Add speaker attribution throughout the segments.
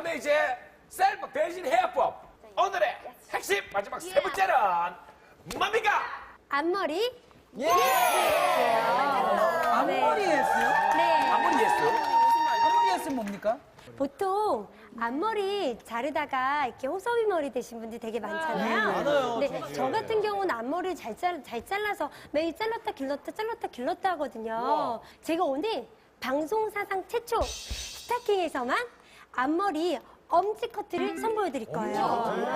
Speaker 1: 하면 이제 셀프 변신 해야법. 오늘의 핵심 마지막 세 번째는 뭡니까?
Speaker 2: 앞머리?
Speaker 3: 앞머리 했어요?
Speaker 2: 네.
Speaker 1: 아무리 예스.
Speaker 3: 앞머리 했으면 뭡니까?
Speaker 2: 보통 앞머리 자르다가 이렇게 호소비 머리 되신 분들 되게 많잖아요.
Speaker 4: 많아요,
Speaker 2: 근데 저 같은 경우는 앞머리를 잘, 잘, 잘 잘라서 매일 잘랐다 길렀다 잘랐다 길렀다 하거든요. 제가 오늘 방송 사상 최초 스타킹에서만 앞머리 엄지 커트를 선보여 드릴 거예요.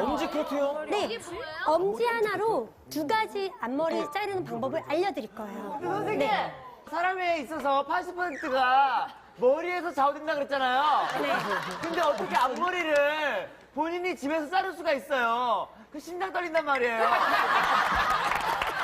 Speaker 4: 엄지 커트요?
Speaker 2: 네, 엄지 하나로 두 가지 앞머리 자르는 방법을 알려 드릴 거예요. 네.
Speaker 5: 사람에 있어서 80%가 머리에서 좌우된다 그랬잖아요.
Speaker 2: 네.
Speaker 5: 근데 어떻게 앞머리를 본인이 집에서 자를 수가 있어요? 그 심장 떨린단 말이에요.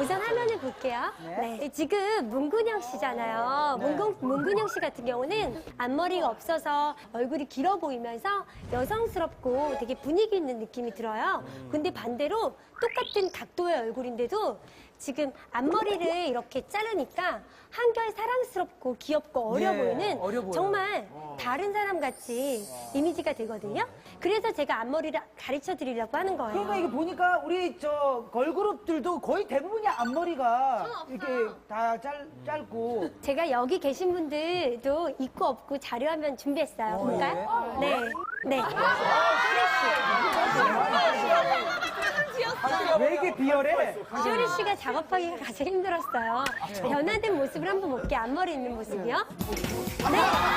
Speaker 2: 우선 화면을 볼게요. 네. 지금 문근영 씨잖아요. 문근, 문근영 씨 같은 경우는 앞머리가 없어서 얼굴이 길어 보이면서 여성스럽고 되게 분위기 있는 느낌이 들어요. 근데 반대로 똑같은 각도의 얼굴인데도 지금 앞머리를 이렇게 자르니까 한결 사랑스럽고 귀엽고 어려
Speaker 3: 네,
Speaker 2: 보이는
Speaker 3: 어려 보여요.
Speaker 2: 정말 다른 사람 같이 이미지가 되거든요. 그래서 제가 앞머리를 가르쳐 드리려고 하는 거예요.
Speaker 3: 그러니까 이게 보니까 우리 저 걸그룹들도 거의 대부분이 앞머리가 이렇게 다 짧, 짧고
Speaker 2: 제가 여기 계신 분들도 있고 없고 자료화면 준비했어요. 볼까요? 네. 네.
Speaker 3: 왜 이렇게 비열해?
Speaker 2: 쇼리 씨가 작업하기가 가장 힘들었어요. 변화된 모습을 한번 볼게요. 앞머리 있는 모습이요. 네. 네.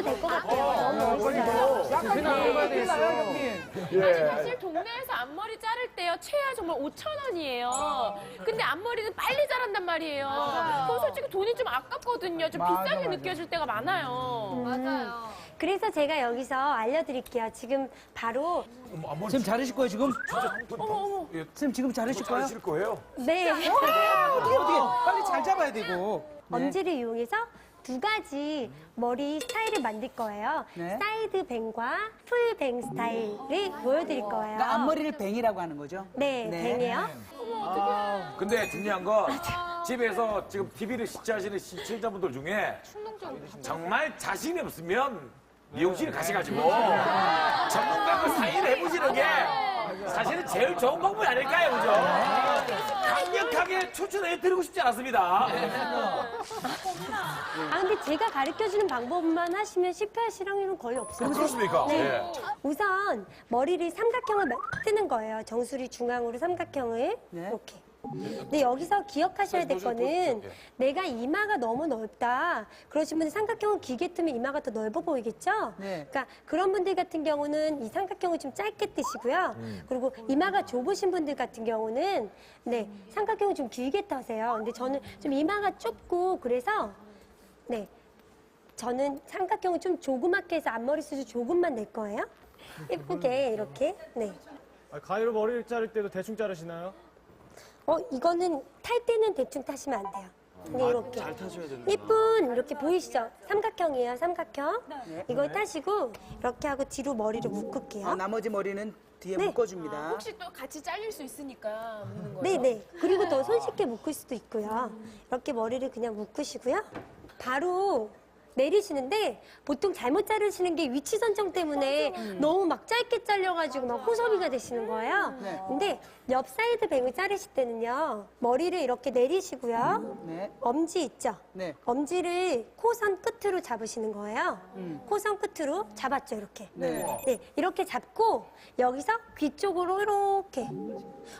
Speaker 2: 머리 길러도 될 것 같아요. 너무 멋있어요.
Speaker 3: 약간 나가야 되겠어요, 형님.
Speaker 6: 아니 사실 동네에서 앞머리 자를 때요 최하 정말 5천 원이에요. 근데 앞머리는 빨리 자란단 말이에요. 그럼 솔직히 돈이 좀 아깝거든요. 좀
Speaker 3: 맞아,
Speaker 6: 비싸게
Speaker 3: 맞아.
Speaker 6: 느껴질 때가 많아요. 맞아요.
Speaker 2: 그래서 제가 여기서 알려드릴게요. 지금 바로
Speaker 3: 지금 자르실 거예요, 지금?
Speaker 1: 예,
Speaker 3: 선생님 지금 자르실 거예요?
Speaker 1: 잘하실 거예요?
Speaker 2: 네.
Speaker 3: 어떻게, 어떻게. 빨리 잘 잡아야 되고. 네.
Speaker 2: 엄지를 이용해서 두 가지 머리 스타일을 만들 거예요.
Speaker 3: 네.
Speaker 2: 사이드 뱅과 풀 뱅 스타일을 보여드릴 거예요.
Speaker 3: 그러니까 앞머리를 뱅이라고 하는 거죠?
Speaker 2: 네, 뱅이에요.
Speaker 1: 근데 중요한 건 집에서 지금 TV를 시청하시는 시청자분들 중에 정말 자신이 없으면 미용실에 가셔가지고 전문가가 사인을 해보시는 게 사실은 제일 좋은 방법이 아닐까요, 그죠? 강력하게 추천해드리고 싶지 않았습니다.
Speaker 2: 아, 근데 제가 가르쳐주는 방법만 하시면 실패하실 확률은 거의 없어요.
Speaker 1: 그렇습니까?
Speaker 2: 네.
Speaker 1: 예.
Speaker 2: 우선 머리를 삼각형을 마- 뜨는 거예요. 정수리 중앙으로 삼각형을
Speaker 3: 네.
Speaker 2: 이렇게. 근데 여기서 기억하셔야 될 거는 내가 이마가 너무 넓다. 그러신 분들 삼각형을 길게 뜨면 이마가 더 넓어 보이겠죠?
Speaker 3: 네.
Speaker 2: 그러니까 그런 분들 같은 경우는 이 삼각형을 좀 짧게 뜨시고요. 그리고 이마가 좁으신 분들 같은 경우는 네 삼각형을 좀 길게 떠세요. 근데 저는 좀 이마가 좁고 그래서 네 저는 삼각형을 좀 조그맣게 해서 앞머리 숱을 조금만 낼 거예요. 예쁘게 이렇게 네.
Speaker 4: 아, 가위로 머리를 자를 때도 대충 자르시나요?
Speaker 2: 어 이거는 탈 때는 대충 타시면 안 돼요. 근데 이렇게 잘 타셔야 된다. 예쁜 이렇게 보이시죠? 삼각형이에요, 삼각형. 이걸 타시고 이렇게 하고 뒤로 머리를 묶을게요.
Speaker 3: 아, 나머지 머리는 뒤에
Speaker 2: 네.
Speaker 3: 묶어줍니다.
Speaker 6: 혹시 또 같이 잘릴 수 있으니까 묻는 거예요.
Speaker 2: 네 네. 그리고 더 손쉽게 묶을 수도 있고요. 이렇게 머리를 그냥 묶으시고요. 바로 내리시는데 보통 잘못 자르시는 게 위치 선정 때문에 너무 막 짧게 잘려가지고 막 호소비가 되시는 거예요.
Speaker 3: 네.
Speaker 2: 근데 옆 사이드 뱅을 자르실 때는요. 머리를 이렇게 내리시고요.
Speaker 3: 네.
Speaker 2: 엄지 있죠?
Speaker 3: 네.
Speaker 2: 엄지를 코선 끝으로 잡으시는 거예요. 코선 끝으로 잡았죠, 이렇게.
Speaker 3: 네.
Speaker 2: 네, 이렇게 잡고 여기서 귀 쪽으로 이렇게.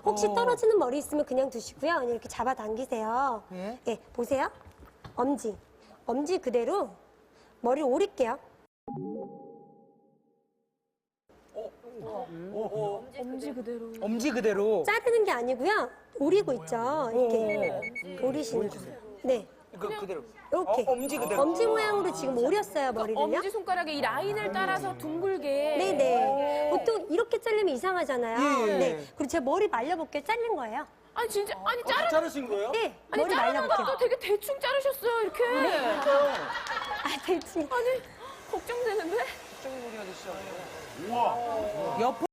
Speaker 2: 혹시
Speaker 3: 어.
Speaker 2: 떨어지는 머리 있으면 그냥 두시고요. 그냥 이렇게 잡아 당기세요.
Speaker 3: 예.
Speaker 2: 예, 보세요. 엄지. 엄지 그대로 머리 오릴게요.
Speaker 3: 엄지 그대로.
Speaker 2: 자르는 게 아니고요. 오리고 있죠. 이렇게. 오리시는 거예요. 네.
Speaker 3: 그, 그대로.
Speaker 2: 이렇게.
Speaker 3: 어, 엄지 그대로.
Speaker 2: 엄지 모양으로 지금 오렸어요, 머리를요.
Speaker 6: 엄지 손가락에 이 라인을 따라서 둥글게.
Speaker 2: 네네. 보통 이렇게 자르면 이상하잖아요.
Speaker 3: 예.
Speaker 2: 네. 그리고 제 머리 말려볼게요. 잘린 거예요.
Speaker 6: 아니 진짜 아니 자르
Speaker 4: 자르신 거예요?
Speaker 2: 네.
Speaker 6: 아니
Speaker 2: 머리
Speaker 6: 자르는. 것도 되게 대충 자르셨어요 이렇게.
Speaker 2: 아, 대충.
Speaker 6: 아니 걱정되는데.
Speaker 3: 옆으로